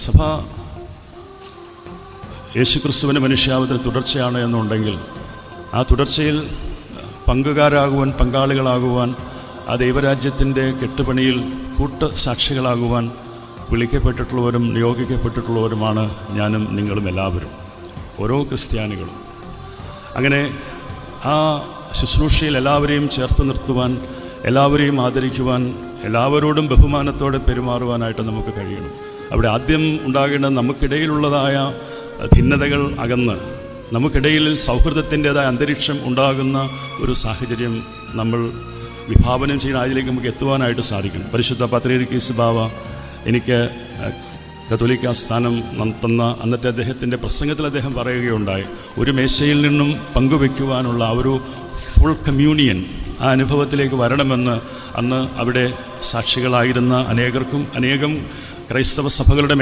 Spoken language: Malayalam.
സഭ യേശുക്രിസ്തുവിന്റെ മനുഷ്യാവത്തിന് തുടർച്ചയാണ് എന്നുണ്ടെങ്കിൽ ആ തുടർച്ചയിൽ പങ്കുകാരാകുവാൻ പങ്കാളികളാകുവാൻ ആ ദൈവരാജ്യത്തിന്റെ കെട്ടുപണിയിൽ കൂട്ട സാക്ഷികളാകുവാൻ വിളിക്കപ്പെട്ടിട്ടുള്ളവരും നിയോഗിക്കപ്പെട്ടിട്ടുള്ളവരുമാണ് ഞാനും നിങ്ങളും എല്ലാവരും. ഓരോ ക്രിസ്ത്യാനികളും. അങ്ങനെ ആ ശുശ്രൂഷയിൽ എല്ലാവരെയും ചേർത്ത് നിർത്തുവാൻ എല്ലാവരെയും ആദരിക്കുവാൻ എല്ലാവരോടും ബഹുമാനത്തോടെ പെരുമാറുവാനായിട്ട് നമുക്ക് കഴിയണം. അവിടെ ആദ്യം ഉണ്ടാകേണ്ടത് നമുക്കിടയിലുള്ളതായ ഭിന്നതകൾ അകന്ന് നമുക്കിടയിൽ സൗഹൃദത്തിന്റെതായ അന്തരീക്ഷം ഉണ്ടാകുന്ന ഒരു സാഹചര്യം നമ്മൾ വിഭാവനം ചെയ്യുന്ന അതിലേക്ക് നമുക്ക് എത്തുവാനായിട്ട് സാധിക്കണം. പരിശുദ്ധ പത്രീസ് ബാവ എനിക്ക് കത്തോലിക്ക സ്ഥാനം തന്ന അന്നത്തെ അദ്ദേഹത്തിന്റെ പ്രസംഗത്തിൽ അദ്ദേഹം പറയുകയുണ്ടായി ഒരു മേശയിൽ നിന്നും പങ്കുവെക്കുവാനുള്ള ആ ഒരു ഫുൾ കമ്മ്യൂണിയൻ ആ അനുഭവത്തിലേക്ക് വരണമെന്ന് അന്ന് അവിടെ സാക്ഷികളായിരുന്ന അനേകർക്കും അനേകം ക്രൈസ്തവ സഭകളുടെ മേൽ